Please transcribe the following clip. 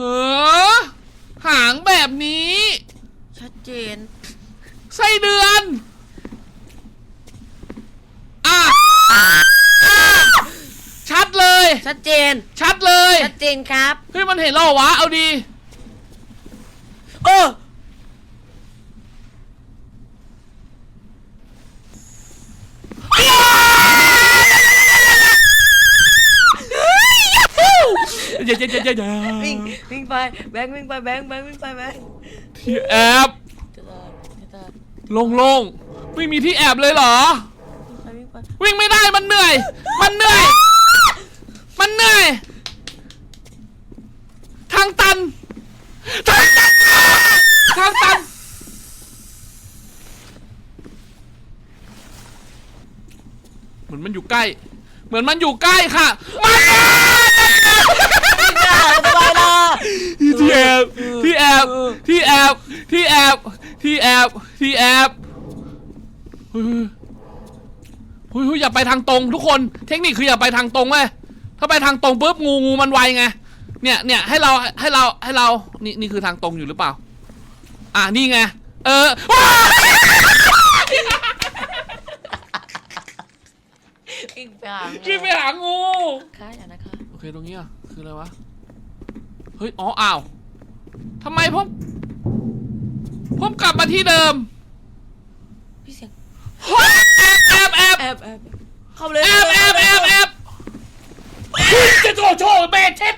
เฮ้อหางแบบนี้ ชัดเจน ไส้เดือนอะชัดเลย ชัดเจน ชัดเลย ชัดเจนครับ เฮ้ยมันเห็นเราเหรอวะ เอาดี เออ ย่าอย่าอย่าอย่าอย่าวิ่งวิ่งไปแบงค์วิ่งไปแบงค์แบงค์วิ่งไปแบงค์ที่แอบจะตายจะตายโล่งไม่มีที่แอบเลยเหรอวิ่งไปวิ่งไม่ได้มันเหนื่อย มันเหนื่อย มันเหนื่อย ทางตัน ทางตันทางตัน เหมือนมันอยู่ใกล้ เหมือนมันอยู่ใกล้ค่ะมัน วิ่งไปสบายละ ที่แอบที่แอบที่แอบ ที่แอบที่แอบที่แอบเฮ้ยเฮ้ยเฮ้ยอย่าไปทางตรงทุกคนเทคนิคคืออย่าไปทางตรงเว้ยถ้าไปทางตรงปุ๊บงูงูมันไวไงเนี่ยเนี่ยให้เราให้เราให้เรานี่นี่คือทางตรงอยู่หรือเปล่า อะนี่ไงเออว้าวิ่งไปหาขี่ไปหางูค่ะอย่านะคะโอเคตรงนี้อะคืออะไรวะเฮ้ยอ๋ออ้าวทำไมผม ผมกลับมาที่เดิมพี่เสียงเฮ้ยแอบแอบแอบแอบแอบเข้าไปเลยแอบแอบแอบแอบเฮ้ยจะโชว์โชว์เบสเช็ดเช็ดเช็ด